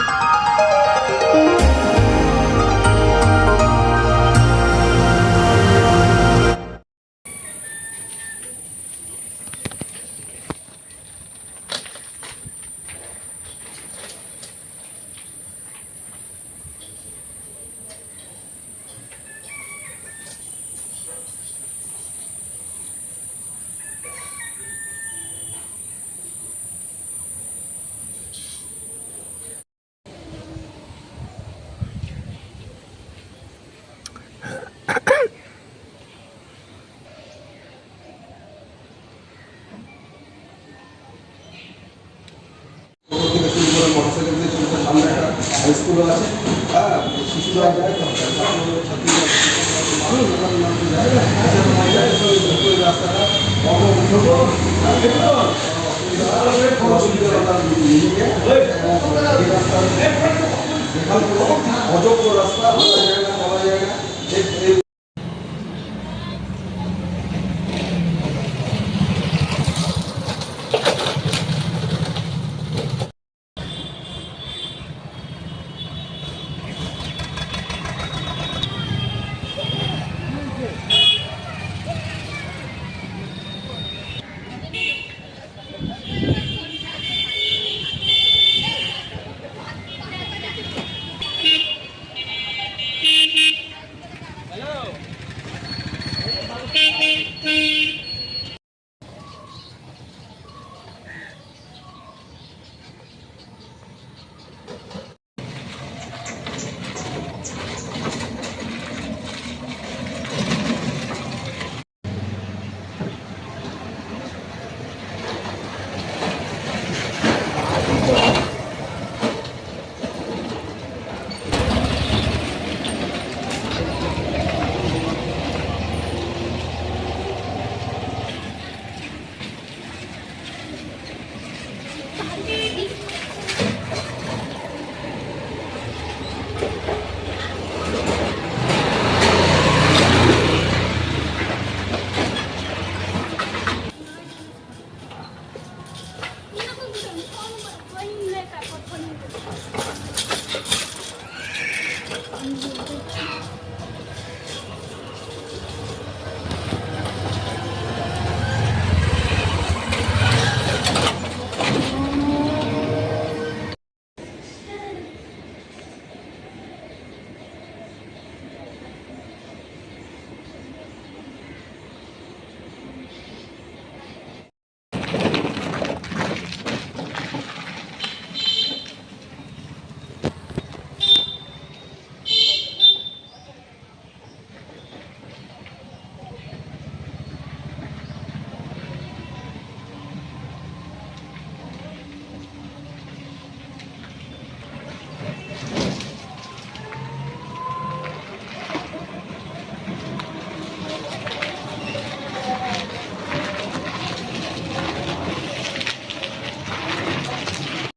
থেকে স্কুলও আছে। হ্যাঁ শিশুরা যায় অবরোধ অযোগ্য রাস্তা।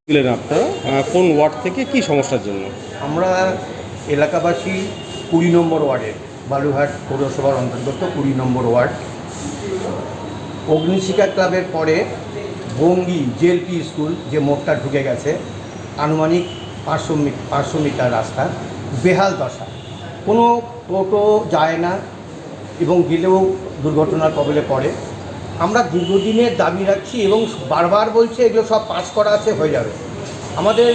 দিলেন আপনারা কোন ওয়ার্ড থেকে কি সমস্যার জন্য? আমরা এলাকাবাসী কুড়ি নম্বর ওয়ার্ডের বালুঘাট পৌরসভার অন্তর্গত কুড়ি নম্বর ওয়ার্ড। অগ্নিশিকা ক্লাবের পরে বঙ্গি জেএলপি স্কুল যে মোড়টা ঢুকে গেছে, আনুমানিক পাঁচশো পাঁচশো মিটার রাস্তা, বেহাল দশা। কোনো টোটো যায় না এবং গেলেও দুর্ঘটনার কবলে পড়ে। আমরা দীর্ঘদিনের দাবি রাখছি এবং বারবার বলছে এগুলো সব পাস করা আছে, হয়ে যাবে। আমাদের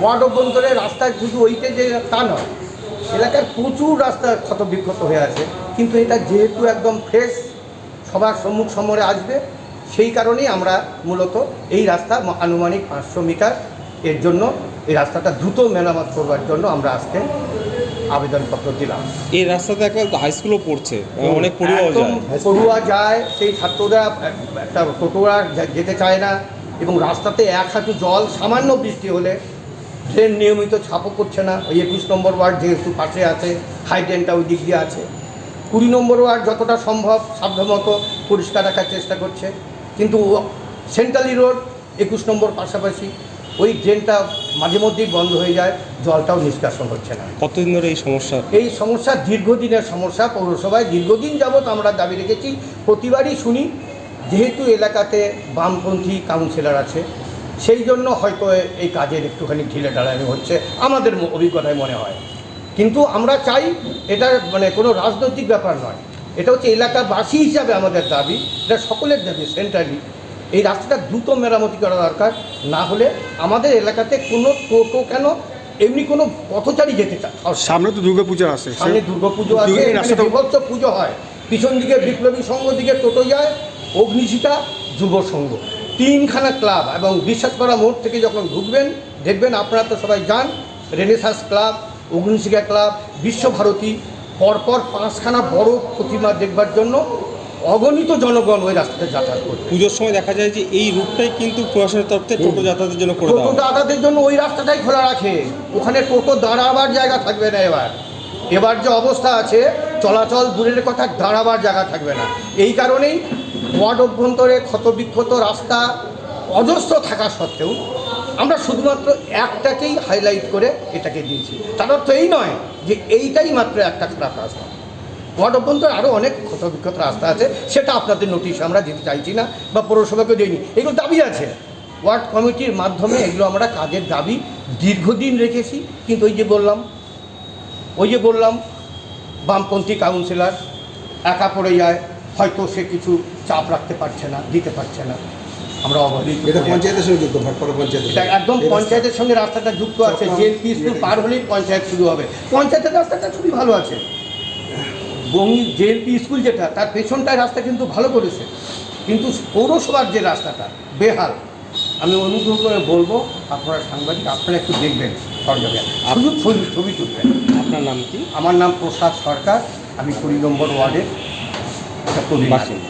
ওয়ার্ড অভ্যন্তরে রাস্তায় শুধু ওইতে যে তা নয়, এলাকার প্রচুর রাস্তা ক্ষত বিক্ষত হয়ে আছে, কিন্তু এটা যেহেতু একদম ফ্রেশ সবার সম্মুখ সমরে আসবে, সেই কারণেই আমরা মূলত এই রাস্তা আনুমানিক পাঁচশো মিটার এর জন্য এই রাস্তাটা দ্রুত মেরামত করবার জন্য আমরা আজকে আবেদনপত্র দিলাম। এই রাস্তাতে একটা হাই স্কুলও পড়ছে অনেক পড়ুয়াও যায়। পড়ুয়া যায় সেই ছাত্ররা একটা টোটোরা যেতে চায় না এবং রাস্তাতে এক হাঁটু জল সামান্য বৃষ্টি হলে ট্রেন নিয়মিত ছাপও করছে না। ওই একুশ নম্বর ওয়ার্ড যেহেতু পাশে আছে হাই ট্রেনটা ওই দিক দিয়ে আছে। কুড়ি নম্বর ওয়ার্ড যতটা সম্ভব সাধ্যমতো পরিষ্কার রাখার চেষ্টা করছে। কিন্তু সেন্ট্রালি রোড একুশ নম্বর পাশাপাশি ওই ড্রেনটা মাঝে মধ্যেই বন্ধ হয়ে যায় জলটাও নিষ্কাশন হচ্ছে না। কতদিন ধরে এই সমস্যা? এই সমস্যা দীর্ঘদিনের সমস্যা পৌরসভায়। দীর্ঘদিন যাবৎ আমরা দাবি রেখেছি প্রতিবারই শুনি যেহেতু এলাকাতে বামপন্থী কাউন্সিলর আছে সেই জন্য হয়তো এই কাজের একটুখানি ঢিলে ঢালানি হচ্ছে আমাদের অভিজ্ঞতায় মনে হয়। কিন্তু আমরা চাই এটা মানে কোনো রাজনৈতিক ব্যাপার নয়। এটা হচ্ছে এলাকাবাসী হিসাবে আমাদের দাবি এটা সকলের দাবি সেন্ট্রালি এই রাস্তাটা দ্রুত মেরামতি করা দরকার। না হলে আমাদের এলাকাতে কোনো টোটো কেন এমনি কোনো পথচারী যেতে চায়। সামনে তো দুর্গাপূজা আছে। সামনে দুর্গাপুজো আছে বিভৎস পুজো হয়। পিছন দিকে বিপ্লবী সংঘ দিকে টোটো যায় অগ্নিশিখা যুব সংঘ। তিনখানা ক্লাব এবং বিশ্বাস করা মোড় থেকে যখন ঢুকবেন দেখবেন আপনারা তো সবাই যান renaissance club Agnishikha club Visvabharati পরপর পাঁচখানা বড় প্রতিমা দেখবার জন্য অগণিত জনগণ ওই রাস্তাতে যাতায়াত করে পুজোর সময় দেখা যায় যে এই রুটটাই কিন্তু প্রশাসনের তরফ থেকে টোটো যাতায়াতের জন্য করে টোটো। দাদাদের জন্য ওই রাস্তাটাই খোলা রাখে। ওখানে টোটো দাঁড়াবার জায়গা থাকবে না এবার। এবার যে অবস্থা আছে চলাচল দূরের কথা দাঁড়াবার জায়গা থাকবে না। এই কারণেই ওয়ার্ড অভ্যন্তরে ক্ষতবিক্ষত রাস্তা অজস্র থাকা সত্ত্বেও আমরা শুধুমাত্র একটাকেই হাইলাইট করে এটাকে দিয়েছি। তার অর্থ এই নয় যে এইটাই মাত্র একটা খারাপ রাস্তা। ওয়ার্ড অভ্যন্তরে আরও অনেক ক্ষতবিক্ষত রাস্তা আছে সেটা আপনাদের নোটিশ আমরা দিতে চাইছি না বা পৌরসভাকে দিইনি এগুলো দাবি আছে। ওয়ার্ড কমিটির মাধ্যমে এগুলো আমরা কাজের দাবি দীর্ঘদিন রেখেছি কিন্তু ওই যে বললাম ওই যে বললাম বামপন্থী কাউন্সিলর একা পড়ে যায় হয়তো সে কিছু চাপ রাখতে পারছে না দিতে পারছে না। আমরা অবহেলিত এটা পঞ্চায়েতের সঙ্গে যুক্ত ভাটপাড়া পঞ্চায়েত একদম পঞ্চায়েতের সঙ্গে রাস্তাটা যুক্ত আছে চক্রান্ত- জেএলপি পার হলেই পঞ্চায়েত শুরু হবে। পঞ্চায়েতের রাস্তাটা খুবই ভালো আছে। বঙ্গি জেএলপি স্কুল যেটা তার পেছনটায় রাস্তা কিন্তু ভালো করেছে। কিন্তু পৌরসভার যে রাস্তাটা বেহাল। আমি অনুগ্রহ করে বলব আপনারা সাংবাদিক আপনারা একটু দেখবেন সরজগে শুধু ছবি ছবি তুলবেন। আপনার নাম কি? আমার নাম প্রসাদ সরকার আমি কুড়ি নম্বর ওয়ার্ডের একটা কবি বাসিন্দা।